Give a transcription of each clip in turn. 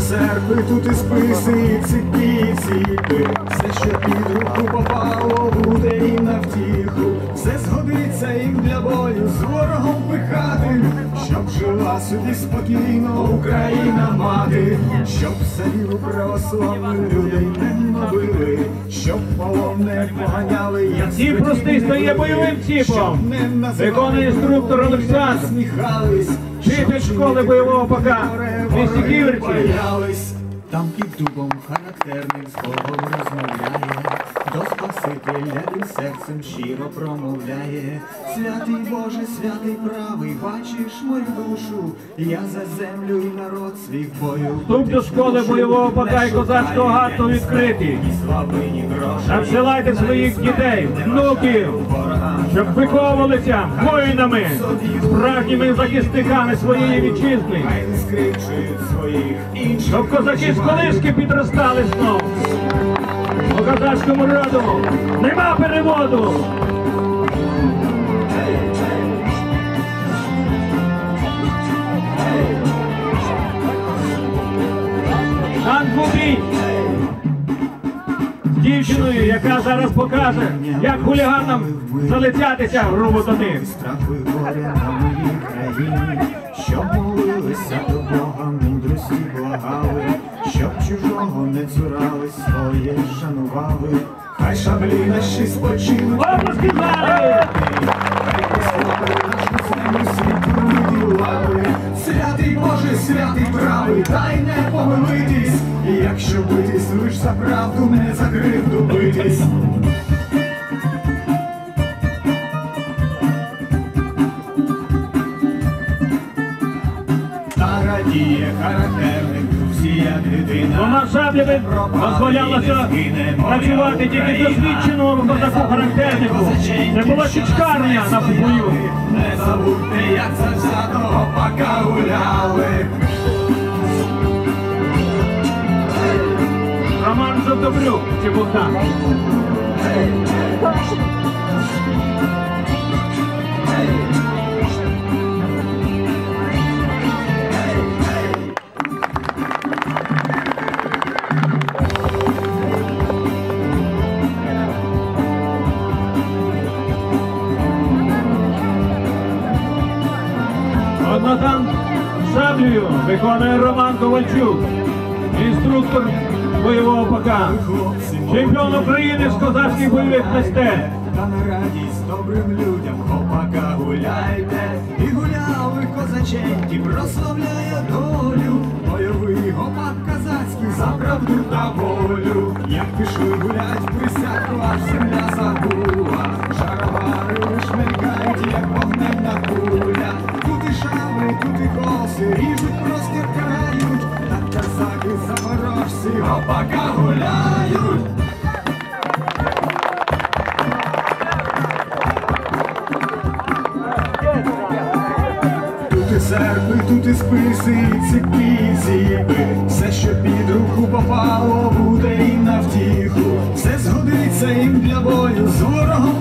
серпи, тут і списи, і ципі, і ціпи. Все, що під руку попало, буде їм на втіху. Все згодиться їм для бою, з ворогом пихати, щоб жила собі спокійно Україна мати, щоб садіву православну людей не набили, щоб полон не поганяли, як Ціп простий стає бойовим ціпом. Виконує інструктор Олександр. Сміхались, Вчитель школи бойового ПК. в місті Ківерці. Там під дубом характерник з Богом розмовляє, до Спасителя він серцем щиро промовляє. Святий Боже, святий правий, бачиш мою душу, я за землю і народ свій в бою. Вступ до школи бойового ПК і козацького гату відкритий. Надсилайте своїх дітей, внуків, щоб виховувалися воїнами, справжніми захисниками своєї вітчизни, щоб козаки з колишки підростали знов. У козацькому роду нема переводу. Яка зараз покаже, як хуліганам залицятися грубо до них. Страху горя на моїй країні, щоб молилися до Бога, мудрості благали, щоб чужого не цурали, своє шанували. Хай шаблі наші спочинуть, Обласки зали! Святий Боже, святий правий, дай не помилитись, і якщо битись, лиш за правду, не за кривду Та радіє характерник, всі як дитина. Двома шаблями дозволялося працювати тільки досвідченому козаку характернику. Це була чічкарня на бою. Не забудьте, як завзятого пока люблю Чебута. Однодан шаблею виконує Роман Ковальчук, інструктор бойового ПК, чемпіон України з козацьких бойових мистецтв. Та на радість добрим людям хопака гуляйте, і гуляли козаченьки, прославляє долю, бойовий гопак казацький за правду та волю. Як пішли гулять, присядку, аж земля забула, шаровари лиш мелькають, як вогненна куля. Тут і шаби, тут і коси, гопака гуляють. Тут і серпи, тут і списи, і ціпі, зіби. Все, що під руку попало, буде їм на втіху. Все згодиться їм для бою, з ворогом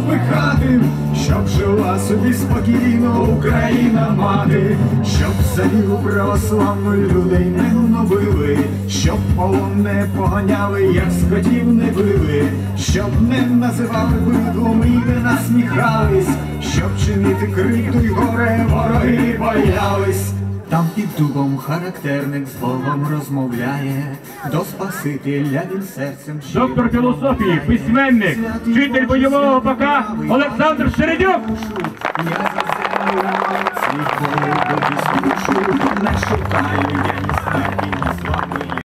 щоб жила собі спокійно Україна мати, щоб садіву православну людей не гнобили, щоб полон не поганяли, як скотів не били, щоб не називали бидлом і не насміхались, щоб чинити криту й горе вороги боялись. Там під дубом характерник з Богом розмовляє, до Спасителя він серцем. Доктор філософії, письменник, вчитель бойового пока Олександр Шередюк. Я за землю свій до дісню,